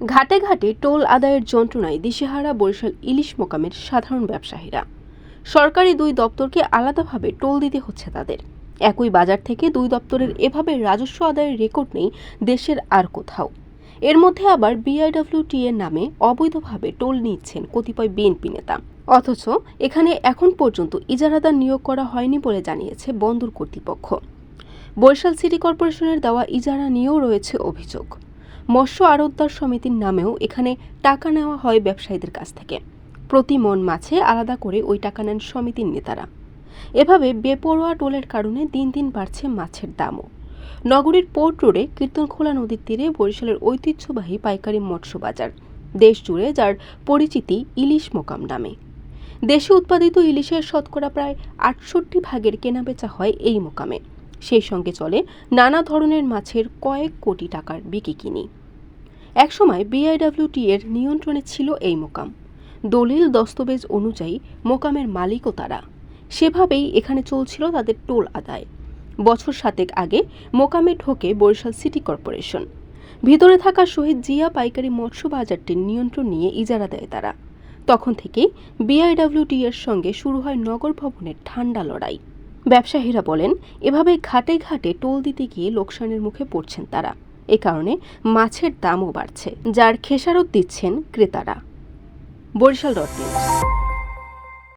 ঘাটে ঘাটে টোল আদায়ের যন্ত্রণায় দিশেহারা বরিশাল ইলিশ মোকামের সাধারণ ব্যবসায়ীরা। সরকারি দুই দপ্তরকে আলাদাভাবে টোল দিতে হচ্ছে তাদের। একই বাজার থেকে দুই দপ্তরের এভাবে রাজস্ব আদায়ের রেকর্ড নেই দেশের আর কোথাও। এর মধ্যে আবার বিআইডব্লিউটি এর নামে অবৈধভাবে টোল নিচ্ছেন কতিপয় বিএনপি নেতা। অথচ এখানে এখন পর্যন্ত ইজারাদার নিয়োগ করা হয়নি বলে জানিয়েছে বন্দর কর্তৃপক্ষ। বরিশাল সিটি কর্পোরেশনের দেওয়া ইজারা নিয়েও রয়েছে অভিযোগ। মৎস্য আড়তদার সমিতির নামেও এখানে টাকা নেওয়া হয় ব্যবসায়ীদের কাছ থেকে। প্রতি মন মাছে আলাদা করে ওই টাকা নেন সমিতির নেতারা। এভাবে বেপরোয়া টোলের কারণে দিন দিন বাড়ছে মাছের দামও। নগরীর পোর্ট রোডে কীর্তনখোলা নদীর তীরে বরিশালের ঐতিহ্যবাহী পাইকারি মৎস্য বাজার, দেশ জুড়ে যার পরিচিতি ইলিশ মোকাম নামে। দেশে উৎপাদিত ইলিশের শতকরা প্রায় আটষট্টি ভাগের কেনাবেচা হয় এই মোকামে। সেই সঙ্গে চলে নানা ধরনের মাছের কয়েক কোটি টাকার বিক্রি কিনি। একসময় বিআইডব্লিউটি এর নিয়ন্ত্রণে ছিল এই মোকাম। দলিল দস্তবেজ অনুযায়ী মোকামের মালিকও তারা। সেভাবেই এখানে চলছিল তাদের টোল আদায়। বছর সাতেক আগে মোকামে ঢোকে বরিশাল সিটি কর্পোরেশন। ভিতরে থাকা শহীদ জিয়া পাইকারি মৎস্য বাজারটির নিয়ন্ত্রণ নিয়ে ইজারা দেয় তারা। তখন থেকেই বিআইডব্লিউটি এর সঙ্গে শুরু হয় নগর ভবনের ঠান্ডা লড়াই। ব্যবসায়ীরা বলেন এভাবে ঘাটে ঘাটে টোল দিতে গিয়ে লোকসানের মুখে পড়ছেন তারা। এ কারণে মাছের দামও বাড়ছে, যার খেসারত দিচ্ছেন ক্রেতারা। Barishal dot news.